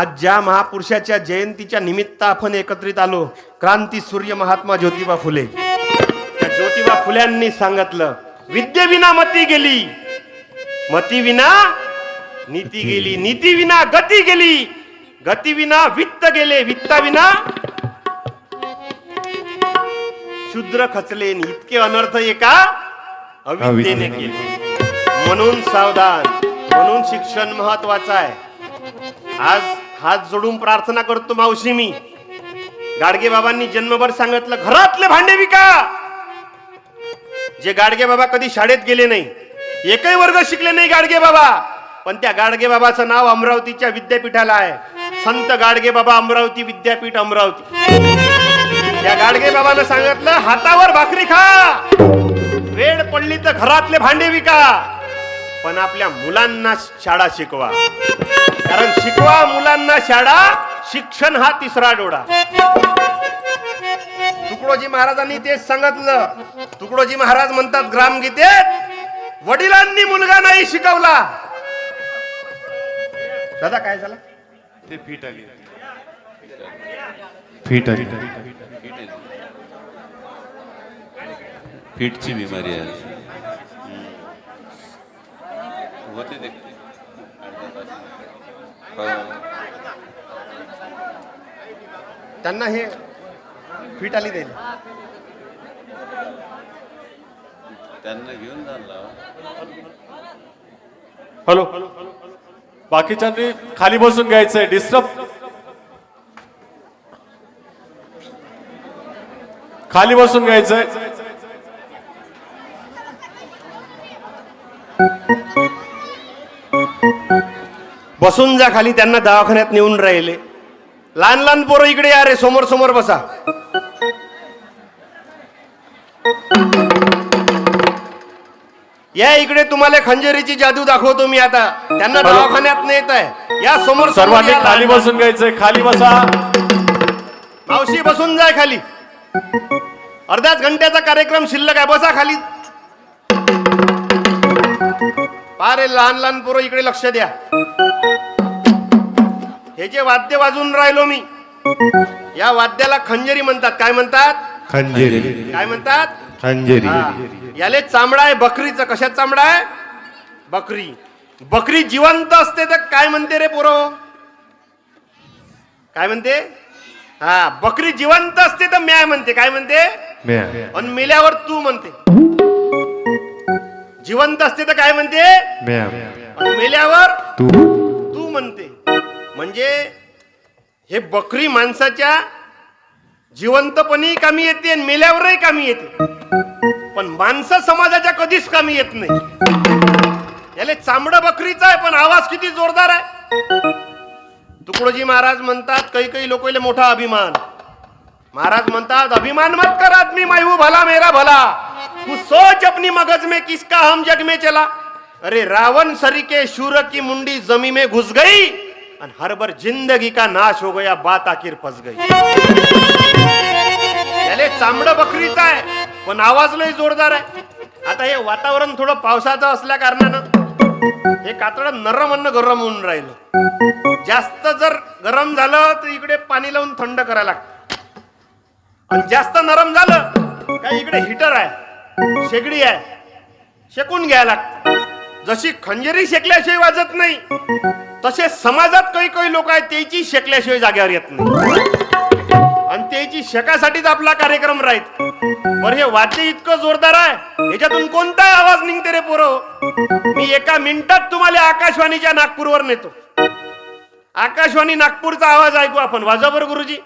आज ज्या महापुरुषाच्या जयंतीच्या निमित्त आपण एकत्रित आलो क्रांती सूर्य महात्मा ज्योतिबा फुले. त्या ज्योतिबा फुल्यांनी सांगितलं विद्येविना मती गेली. मती विना नीती गेली. नीती विना गती गेली. गती विना वित्त गेले वित्ता विना शूद्र खचले इतके अनर्थ एका अविद्येने केले. म्हणून सावधान म्हणून शिक्षण महत्वाचं आहे. आज हात जोडून प्रार्थना करतो मावशी मी. गाडगे बाबांनी जन्मभर सांगितलं घरातले भांडे विका. जे गाडगे बाबा कधी शाळेत गेले नाही एकही वर्ग शिकले नाही गाडगे बाबा. पण त्या गाडगे बाबाचं नाव अमरावतीच्या विद्यापीठाला आहे. संत गाडगे बाबा अमरावती विद्यापीठ अमरावती. त्या गाडगे बाबानं सांगितलं हातावर भाकरी खा. वेळ पडली तर घरातले भांडे विका. पण आपल्या मुलांना शाळा शिकवा. कारण शिकवा मुलांना शाळा शिक्षण हा तिसरा डोळा. तुकडोजी महाराजांनी तेच सांगितलं. तुकडोजी महाराज म्हणतात ग्रामगीतेत वडिलांनी मुलगा नाही शिकवला. दादा काय झालं? ते फिट आली. फिट आली. फिटची बिमारी आहे. होते ते. हो. त्यांना हे फिट आली देईल. त्यांना घेऊन झाला हॅलो. बाकीच्यांनी खाली बसून घ्यायचंय. डिस्टर्ब खाली बसून घ्यायचंय. बसून जा खाली त्यांना दवाखान्यात नेऊन राहिले. लहान लहान पोरं इकडे या रे समोर समोर बसा. या इकडे तुम्हाला खंजरीची जादू दाखवतो मी आता. त्यांना. दवाखान्यात नेत आहे. या समोर सर्वांनी खाली बसून घ्यायचंय खाली बसा. मावशी बसून जाय खाली. अर्ध्याच घंट्याचा कार्यक्रम शिल्लक आहे बसा खाली. पारे लहान लहान पोरं इकडे लक्ष द्या. हे जे वाद्य वाजून राहिलो मी या वाद्याला खंजरी म्हणतात. काय म्हणतात? खंजेरी. काय म्हणतात? खंजेरी. हा. याले चामडा आहे बकरीचं. कशात चामडा आहे? बकरी. बकरी जिवंत असते तर काय म्हणते रे पोरो? काय म्हणते? हा बकरी जिवंत असते तर म्याय म्हणते. काय म्हणते? म्या. आणि मेल्यावर तू म्हणते. जिवंत असते तर काय म्हणते? म्या. आणि मेल्यावर तू. तू म्हणते. म्हणजे हे बकरी माणसाच्या जिवंतपणी कामी येते आणि मेल्यावरही कामी येते. पण माणसं समाजाच्या कधीच कामी येत नाही. याले चांबड बकरीचा आहे पण आवाज किती जोरदार आहे. तुकडोजी महाराज म्हणतात काही काही लोक मोठा अभिमान. महाराज म्हणतात अभिमान मत कर आदमी मायू भला मेरा भला. तू सोच अपनी मगज में किसका हम जग में चला. अरे रावण सरीके शूर की मुंडी जमी में घुस गई. और हर बार जिंदगी का नाश हो गया बात आखिर फस गई। याले चांबड बकरीचा आहे पण आवाज लय जोरदार आहे. आता हे वातावरण थोडं पावसाचं असल्या कारणानं हे कातड नरम अन्न गरम होऊन राहिलं. जास्त जर गरम झालं तर इकडे पाणी लावून थंड करायला लागतं. आणि जास्त नरम झालं का इकडे हिटर आहे शेगडी आहे शेकून घ्यायला लागतं. जशी खंजरी शेकल्याशिवाय वाजत नाही तसे समाजात काही काही लोक आहेत त्याची शेकल्याशिवाय जागेवर येत नाही. आणि त्याची शेकासाठीच आपला कार्यक्रम राहीत बरं हे वाद्य इतकं जोरदार आहे याच्यातून कोणताही आवाज निघते रे पोरं. मी एका मिनिटात तुम्हाला आकाशवाणीच्या नागपूरवर नेतो. आकाशवाणी नागपूरचा आवाज ऐकू आपण. वाजा गुरुजी.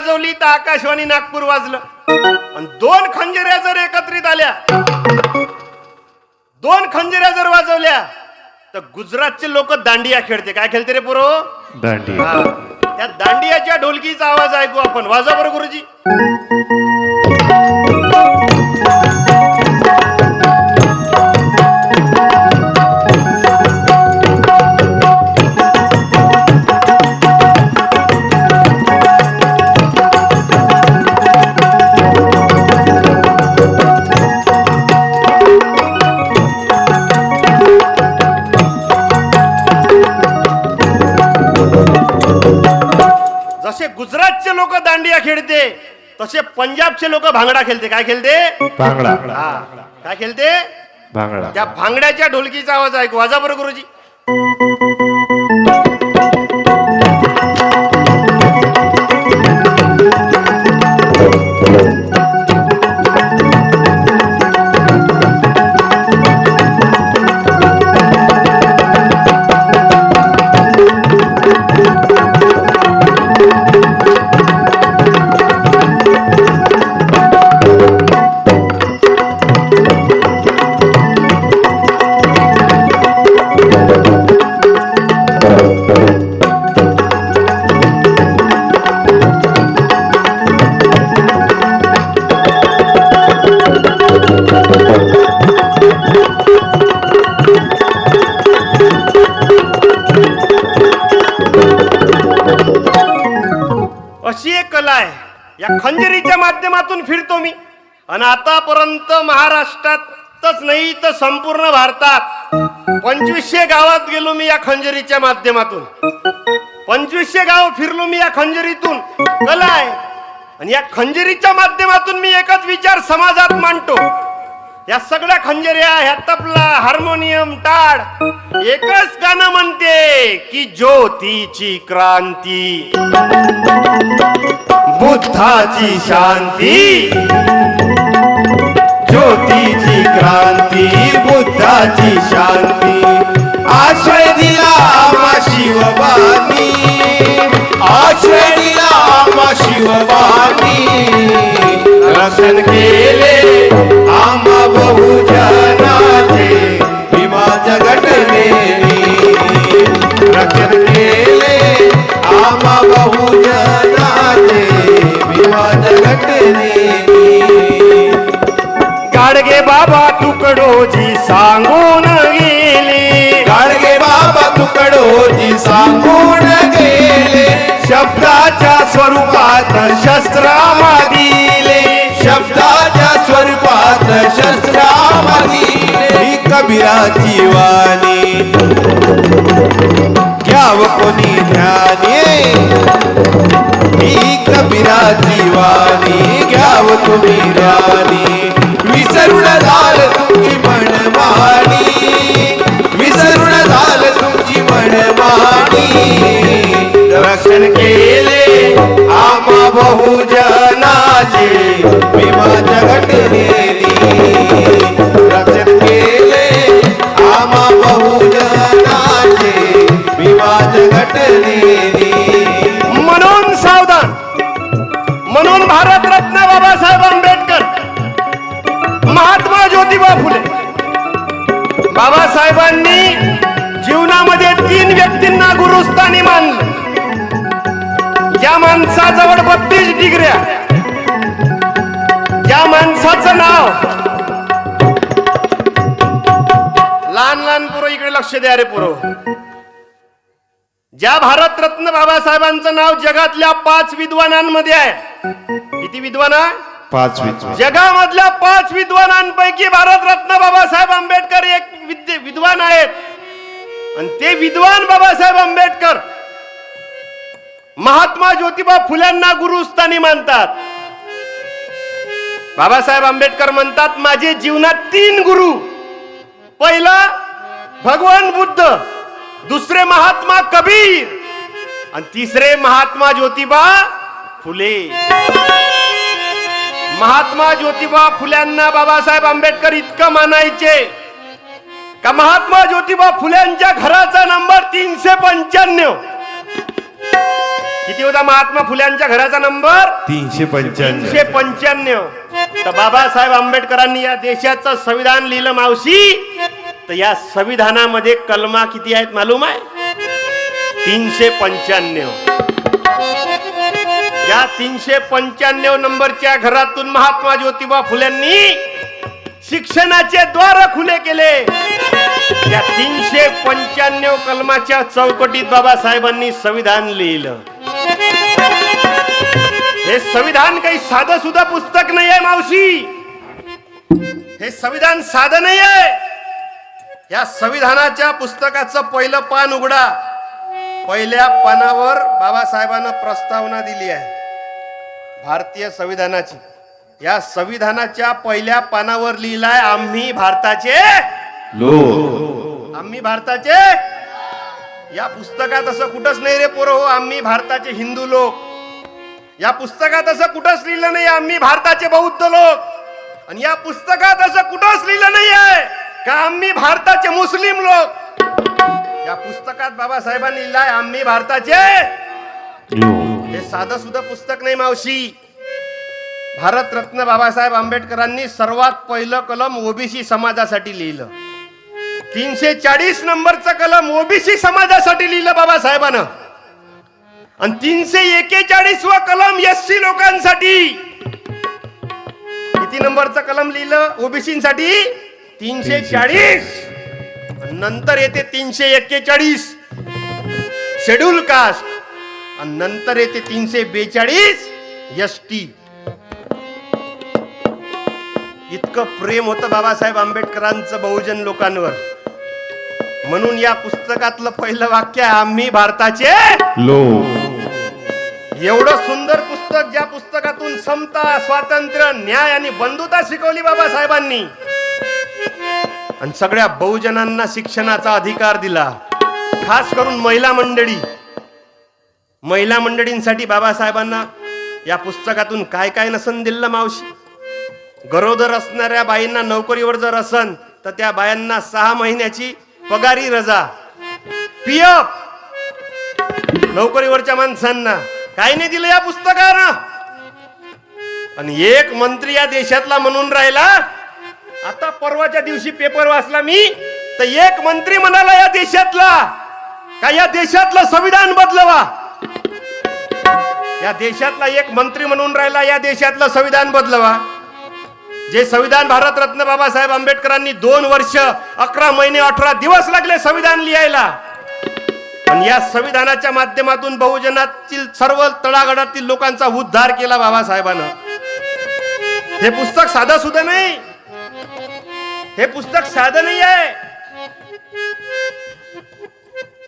वाजवली तर आकाशवाणी नागपूर वाजलं. आणि दोन खंजऱ्या जर एकत्रित आल्या दोन खंजिऱ्या जर वाजवल्या तर गुजरातचे लोक दांडिया खेळते. काय खेळते रे पोरो? दांडी त्या दांडियाच्या ढोलकीचा आवाज ऐकू आपण. वाजा बरं गुरुजी. पंजाबचे लोक भांगडा खेळते. काय खेळते? भांगडा. हा. काय खेळते? भांगडा. त्या भांगड्याच्या ढोलकीचा आवाज ऐकू. वाजा बरं गुरुजी. खंजरीच्या माध्यमातून फिरतो मी. आणि आतापर्यंत महाराष्ट्रातच नाही तर संपूर्ण भारतात पंचवीसशे गावात गेलो मी या खंजरीच्या माध्यमातून. पंचवीसशे गाव फिरलो मी या खंजरीतून. कला आहे. आणि या खंजरीच्या माध्यमातून मी एकच विचार समाजात मांडतो. या सगळ्या खंजऱ्या ह्या तबला हार्मोनियम टाळ एकच गाणं म्हणते की ज्योतीची क्रांती. बुद्धाची शांती. ज्योतीची क्रांती बुद्धाची शांती. आश्रय दिला आम्हा शिवबानी. आश्रय दिला आम्हा शिवबानी. रसन केले आम्हा बहुजनाचे भीमा घटनेनी रक्षण केले आम्हा बहुजनाचे भीमा घटनेनी गाडगे बाबा तुकडोजी सांगून गेले. गाडगे बाबा तुकडोजी सांगून गेले. शब्दाच्या स्वरूपात शस्त्रा दिले. शब्दाच्या स्वरूपात शस्त्रामधी ही कबीराची वाणी. घ्याव कोणी ध्याने? ही कबीराची वाणी. घ्याव तुम्ही ध्यानी? विसरून झालं तुमची मनमानी. विसरून झालं तुमची मनमानी. रक्षण केले केले. बहुजनाचे म्हणून सावधान. म्हणून भारतरत्न बाबासाहेब आंबेडकर महात्मा ज्योतिबा फुले बाबासाहेबांनी जीवनामध्ये तीन व्यक्तींना गुरुस्थानी मानलं. ज्या माणसाजवळ बत्तीस डिग्र्या माणसाचं नाव. लहान लहान पुरं इकडे लक्ष द्या रे पुरं. ज्या भारतरत्न बाबासाहेबांचं नाव जगातल्या पाच विद्वानांमध्ये आहे. किती विद्वान? पाच जगामधल्या पाच विद्वानांपैकी भारतरत्न बाबासाहेब आंबेडकर एक विद्वान आहेत. आणि ते विद्वान बाबासाहेब आंबेडकर महात्मा ज्योतिबा फुल्यांना गुरुस्थानी मानतात. बाबासाहेब आंबेडकर म्हणतात माझे जीवनात तीन गुरु. पहिला भगवान बुद्ध दुसरे महात्मा कबीर आणि तिसरे महात्मा ज्योतिबा फुले. महात्मा ज्योतिबा फुल्यांना बाबासाहेब आंबेडकर इतकं मानायचे का महात्मा ज्योतिबा फुल्यांच्या घराचा नंबर तीनशे पंच्याण्णव. किती होता महात्मा फुल्यांच्या घराचा नंबर? तीनशे पंच्याण्णव. तीनशे पंच्याण्णव. तर बाबासाहेब आंबेडकरांनी या देशाचं संविधान लिहिलं मावशी. तर या संविधानामध्ये कलमा किती आहेत मालूम आहे? तीनशे पंच्याण्णव. या तीनशे पंच्याण्णव नंबरच्या घरातून महात्मा ज्योतिबा फुल्यांनी शिक्षणाचे द्वार खुले केले. या तीनशे पंच्याण्णव कलमाच्या चौकटीत बाबासाहेबांनी संविधान लिहिलं. हे संविधान काही साधं सुद्धा पुस्तक नाही आहे मावशी. हे संविधान साधं नाही आहे या संविधानाच्या पुस्तकाचं पहिलं पान उघडा. पहिल्या पानावर बाबासाहेबांना प्रस्तावना दिली आहे. भारतीय संविधानाची. या संविधानाच्या पहिल्या पानावर लिहिलाय आम्ही भारताचे. लोक. आम्ही भारताचे. या पुस्तकात असं कुठंच नाही रे पोरं हो आम्ही भारताचे हिंदू लोक. या पुस्तकात असं कुठंच लिहिलं नाही आम्ही भारताचे बौद्ध लोक. आणि या पुस्तकात असं कुठंच लिहिलं नाही आहे का आम्ही भारताचे मुस्लिम लोक? या पुस्तकात बाबासाहेबांनी लिहिलंय आम्ही भारताचे. हे साधं सुद्धा पुस्तक नाही मावशी. भारतरत्न बाबासाहेब आंबेडकरांनी सर्वात पहिलं कलम ओबीसी समाजासाठी लिहिलं. तीनशे चाळीस नंबरचं कलम ओबीसी समाजासाठी लिहिलं बाबासाहेबानं. आणि तीनशे एकेचाळीस व कलम एस सी लोकांसाठी. किती नंबरचं कलम लिहिलं? ओबीसीसाठी तीनशे चाळीस. नंतर येते तीनशे एक्केचाळीस शेड्यूल कास्ट. आणि नंतर येते तीनशे बेचाळीस एस टी इतकं प्रेम होतं बाबासाहेब आंबेडकरांचं बहुजन लोकांवर. म्हणून या पुस्तकातलं पहिलं वाक्य आहे, आम्ही भारताचे लोक एवढं सुंदर पुस्तक ज्या पुस्तकातून समता स्वातंत्र्य न्याय आणि बंधुता शिकवली बाबासाहेबांनी. आणि सगळ्या बहुजनांना शिक्षणाचा अधिकार दिला. खास करून महिला मंडळी. महिला मंडळींसाठी बाबासाहेबांना या पुस्तकातून काय काय नसन दिलं मावशी? गरोदर असणाऱ्या बाईंना नोकरीवर जर असन तर त्या बायांना सहा महिन्याची पगारी रजा. पीएफ नोकरीवरच्या माणसांना. काही नाही दिलं या पुस्तकानं. आणि एक मंत्री या देशातला म्हणून राहिला आता परवाच्या दिवशी पेपर वाचला मी तर एक मंत्री म्हणाला या देशातला का या देशातलं संविधान बदलवा? या देशातला एक मंत्री म्हणून राहिला या देशातलं संविधान बदलवा? जे संविधान भारतरत्न बाबासाहेब आंबेडकरांनी दोन वर्ष अकरा महिने अठरा दिवस लागले संविधान लिहायला. आणि या संविधानाच्या माध्यमातून बहुजनातील सर्व तळागडातील लोकांचा उद्धार केला बाबासाहेबांना. हे पुस्तक साधं सुद्धा नाही. हे पुस्तक साधं नाही आहे.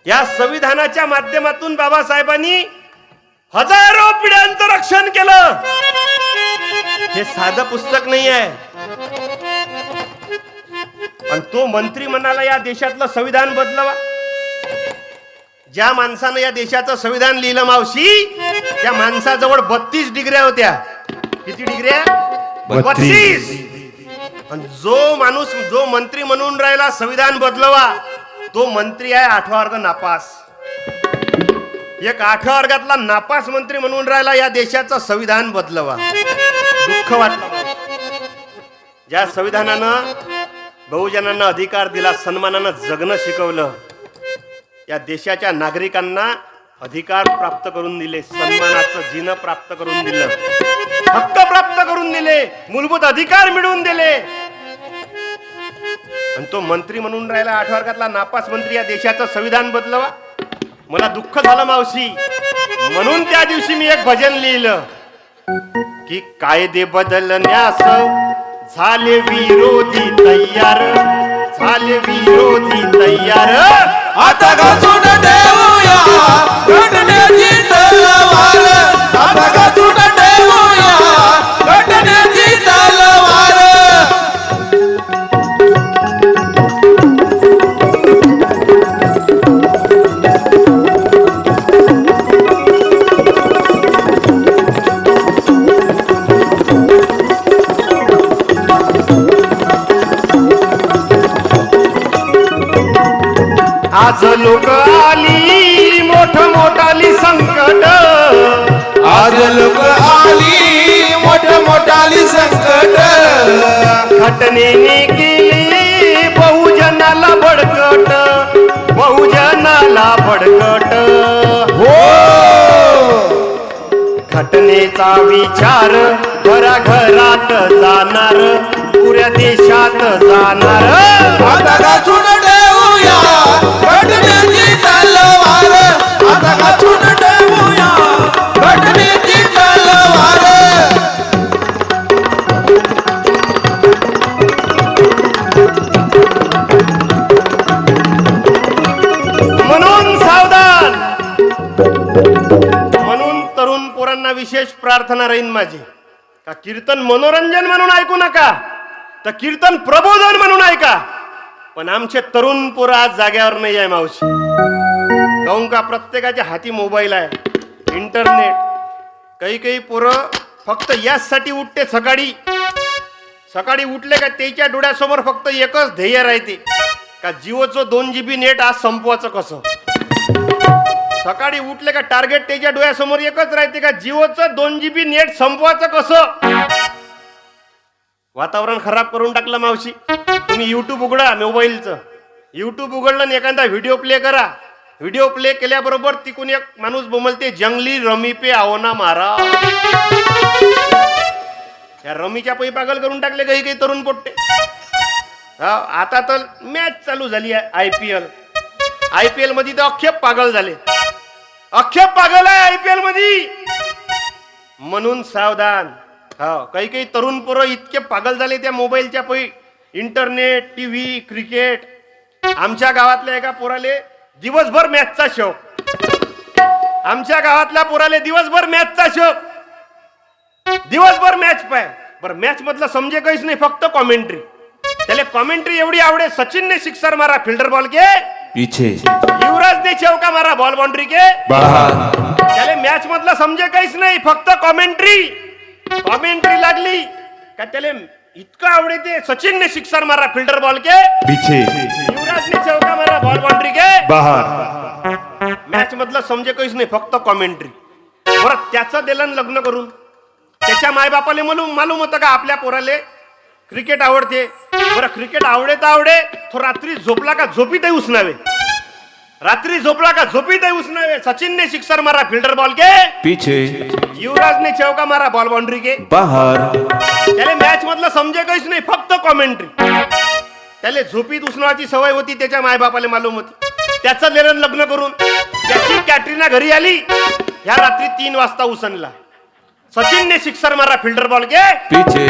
या संविधानाच्या माध्यमातून बाबासाहेबांनी हजारो पिढ्यांचं रक्षण केलं. हे साधं पुस्तक नाही आहे. आणि तो मंत्री म्हणाला या देशातलं संविधान बदलवा. ज्या माणसानं या देशाचं संविधान लिहिलं मावशी त्या माणसाजवळ बत्तीस डिग्र्या होत्या. किती डिग्र्या? बत्तीस. आणि जो माणूस जो मंत्री म्हणून राहिला संविधान बदलवा. तो मंत्री आहे आठवा वर्ग नापास. एक आठव्या वर्गातला नापास मंत्री म्हणून राहिला या देशाचं संविधान बदलवा. दुःख वाटलं मला. ज्या संविधानानं बहुजनांना अधिकार दिला सन्मानानं जगणं शिकवलं या देशाच्या नागरिकांना अधिकार प्राप्त करून दिले सन्मानाचं जीनं प्राप्त करून दिलं हक्क प्राप्त करून दिले मूलभूत अधिकार मिळवून दिले. आणि तो मंत्री म्हणून राहिला आठ वर्गातला नापास मंत्री या देशाचं संविधान बदलवा. मला दुःख झालं मावशी. म्हणून त्या दिवशी मी एक भजन लिहिलं की कायदे बदलण्यास झाले विरोधी तयार झाले विरोधी तयार. आता आज लोक आली मोठ मोठाली संकट. आज लोक आली मोठ मोठाली संकट. घटनेने केली बहुजनाला झाला भडकट हो! घटनेचा विचार घराघरात जाणार पुऱ्या देशात जाणार. आता प्रार्थना राहीन माझी. का कीर्तन मनोरंजन म्हणून ऐकू नका तर कीर्तन प्रबोधन म्हणून ऐका. पण आमचे तरुण पोरं आज जाग्यावर नाही आहे मावशी. काहून का प्रत्येकाच्या हाती मोबाईल आहे इंटरनेट. काही काही पोरं फक्त याचसाठी उठते सकाळी. सकाळी उठले का त्याच्या डोळ्यासमोर फक्त एकच ध्येय राहते का जिओचं दोन जी बी नेट आज संपवायचं कसं? सकाळी उठले का टार्गेट त्याच्या डोळ्यासमोर एकच राहते का? जिओचं दोन जी बी नेट संपवायचं कसं? वातावरण खराब करून टाकलं मावशी. तुम्ही युट्यूब उघडा मोबाईलचं. युट्यूब उघडलं आणि एखादा व्हिडिओ प्ले करा. व्हिडिओ प्ले केल्याबरोबर तिकून एक माणूस बोमलते जंगली रमी पे आवना मारा. या रमीच्या पै पागल करून टाकले काही काही तरुण पोट्टे. हा आता तर मॅच चालू झाली आहे I P L I P एलमध्ये तर अख्खे पागल झाले. अख्खे पागल आहे आय पी एलमध्ये म्हणून सावधान. हा काही काही तरुण पोरं इतके पागल झाले त्या मोबाईलच्या पै इंटरनेट टीव्ही क्रिकेट. आमच्या गावातल्या एका पोराले दिवसभर मॅचचा शौक. आमच्या गावातल्या पोराले दिवसभर मॅचचा शौक. दिवसभर मॅच पाय. बरं मॅच मधलं समजे काहीच नाही फक्त कॉमेंट्री. त्याला कॉमेंट्री एवढी आवडे सचिनने सिक्सर मारा फिल्डर बॉल के पीछे. युवराजने चौका मारा बॉल बाउंड्री के? बाहर त्याला मॅच मधलं समजे काहीच नाही फक्त कॉमेंट्री कॉमेंट्री लागली. का त्याला इतकं आवडे ते सचिनने सिक्सर मारा फिल्डर बॉल के. पीछे. युवराजने चौका मारा बॉल बाउंड्री के? बाहर मॅच मधलं समजे काहीच नाही फक्त कॉमेंट्री बरं त्याचं दिलं लग्न करून. त्याच्या मायबापाले मालूम मालूम होतं का आपल्या पोराले? क्रिकेट आवडते. बरं क्रिकेट आवडे तर आवडे. तो रात्री झोपला का? झोपीतही उसनावे रात्री झोपला का? झोपीतही उसनावे सचिनने सिक्सर मारा फिल्डर बॉल के पीछे. युवराजने चौका मारा बॉल बाउंड्री के बाहर. त्याला मॅच मधलं समजे काहीच नाही फक्त कॉमेंट्री त्याला झोपीत उसनावाची सवय होती त्याच्या मायबापाला मालूम होती. त्याचं लेरण लग्न करून त्याची कॅटरीना घरी आली. ह्या रात्री तीन वाजता उसनला. सचिनने सिक्सर मारा फिल्डर बॉल के पीछे.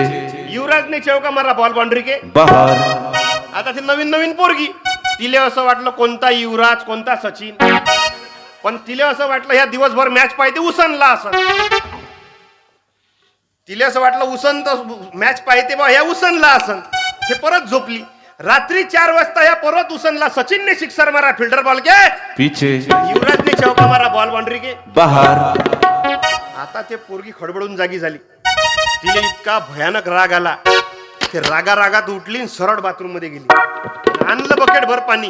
युवराजने चौका मारा बॉल बाउंड्री के बाहर. आता ती नवीन नवीन पोरगी. तिले असं वाटलं कोणता युवराज कोणता सचिन. पण तिले असं वाटलं ह्या दिवसभर मॅच पाहिजे उसनला असं. तिले असं वाटलं उसन तर मॅच पाहिजे बा ह्या उसनला असन हे परत झोपली. रात्री चार वाजता ह्या परत उसनला सचिनने सिक्सर मारा फिल्डर बॉल के पीछे. युवराजने चौका मारा बॉल बाउंड्री के बाहर. आता ते पोरगी खडबडून जागी झाली. तिला इतका भयानक राग आला. ते रागा रागात उठली आणि सरळ बाथरूममध्ये गेली. आणलं बकेट भर पाणी.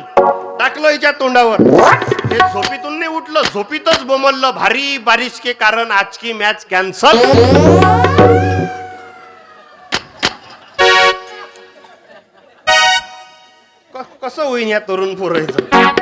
टाकलं हिच्या तोंडावर. ते झोपीतून नाही उठलं झोपीतच बोमललं. भारी बारिश के कारण आज की मॅच कॅन्सल कसं होईन या तरुण पोरायचं